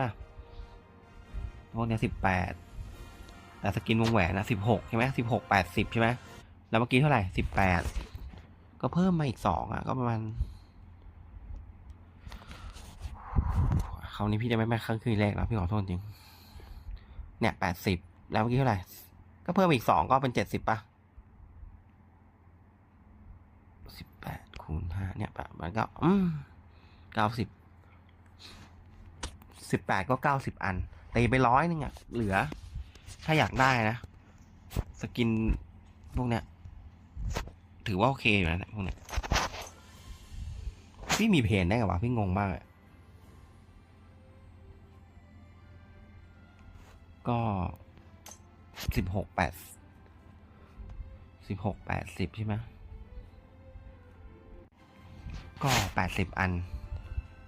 ป่ะพวกเนี้ยสิบแปดแต่สกินวงแหวนนะสิบหกใช่ไหมสิบหกแปดสิบใช่ไหมแล้วเมื่อกี้เท่าไหร่สิบแปดก็เพิ่มมาอีกสองอะ ก็ประมาณคราวนี้พี่จะไม่แม่ครั้งคืนแรกแล้วพี่ขอโทษจริง เนี่ยแปดสิบแล้วเมื่อกี้เท่าไหร่ ก็เพิ่มอีกสองก็เป็นเจ็ดสิบป่ะสิบแปดคูณห้าเนี่ยปะมันก็อืมเก้าสิบ สิบแปดก็เก้าสิบอันตีไปร้อยนึงอะเหลือ ถ้าอยากได้นะ สกินพวกเนี้ย ถือว่าโอเคอยู่นะพวกเนี้ย พี่มีเพนได้ไงวะพี่งงมากเลยก็สิบหกแปดสิบหกแปดสิบใช่ไหมก็แปดสิบอัน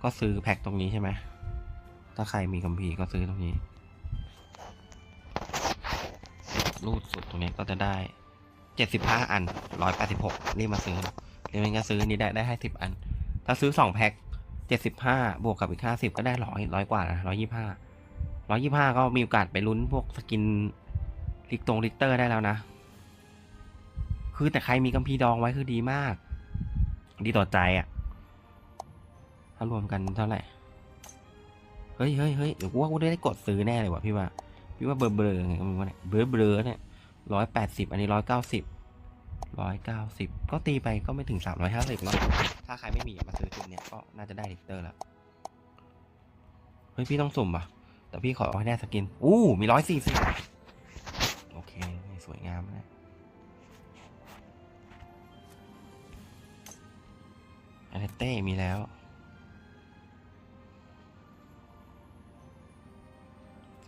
ก็ซื้อแพ็คตรงนี้ใช่ไหม ถ้าใครมีคัมภีร์ก็ซื้อตรงนี้ รูดสุดตรงนี้ก็จะได้เจ็ดสิบห้าอันร้อยแปดสิบหกนี่มาซื้อเดี๋ยวมันก็ซื้อนี้ได้ได้ให้สิบอัน ถ้าซื้อสองแพ็คเจ็ดสิบห้าบวกกับอีกห้าสิบก็ได้ร้อยร้อยกว่านะร้อยยี่ห้าร้อยยี่ห้าก็มีโอกาสไปลุ้นพวกสกินลิกตรงลิกเตอร์ได้แล้วนะ คือแต่ใครมีกัมพีร์ดองไว้คือดีมาก ดีต่อใจอะ่ะ ถ้ารวมกันเท่าไหร่ เฮ้ยเฮ้ยเฮ้ยเดี๋ยวกูว่ากูได้กดซื้อแน่เลยว่ะพี่ว่า พี่ว่าเบลอเบลอไงก็มึงว่าเนี่ยเบลอเบลอเนี่ยร้อยแปดสิบอันนี้ร้อยเก้าสิบร้อยเก้าสิบก็ตีไปก็ไม่ถึงสามร้อยห้าสิบเนาะถ้าใครไม่มีมาซื้อจุดเนี้ยก็น่าจะได้ลิเตอร์ล้วเฮ้ยพี่ต้องสุ่มป่ะ แต่พี่ขอให้ได้สกิน อู้มีร้อยสี่สิบโอเค สวยงามนะอเลเต้มีแล้ว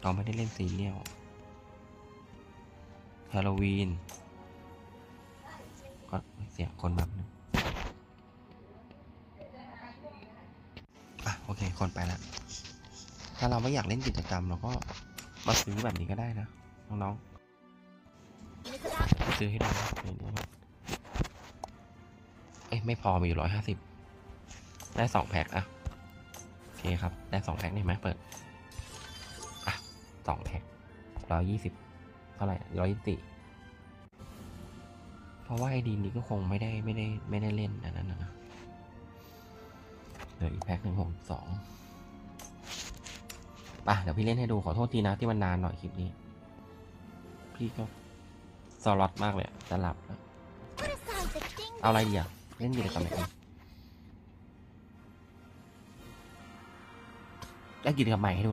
เราไม่ได้เล่นซีเรียลฮาโลวีนก็เสียคนแบบนึงอะโอเค คนไปแล้วถ้าเราไม่อยากเล่นกิจกรรมเราก็มาซื้อแบบนี้ก็ได้นะ น้องๆ ซื้อให้ดูนะเดี๋ยวนี้เอ้ยไม่พอมีอยู่ร้อยห้าสิบได้สองแพ็คอะโอเคครับ ได้สองแพ็คนี่ไหมเปิด สองแพ็คร้อยยี่สิบเท่าไหร่ร้อยยี่สิบเพราะว่าไอดีนี้ก็คงไม่ได้ไม่ได้ไม่ได้เล่นอันนั้นนะเหลืออีกแพ็คหนึ่งหกสองป่ะเดี๋ยวพี่เล่นให้ดูขอโทษทีนะที่มันนานหน่อยคลิปนี้ พี่ก็สล็อตมากเลยจะหลับแล้วเอาอะไรดีอะเล่นกิจกรรมไหนดีได้กิจกรรมใหม่ให้ดู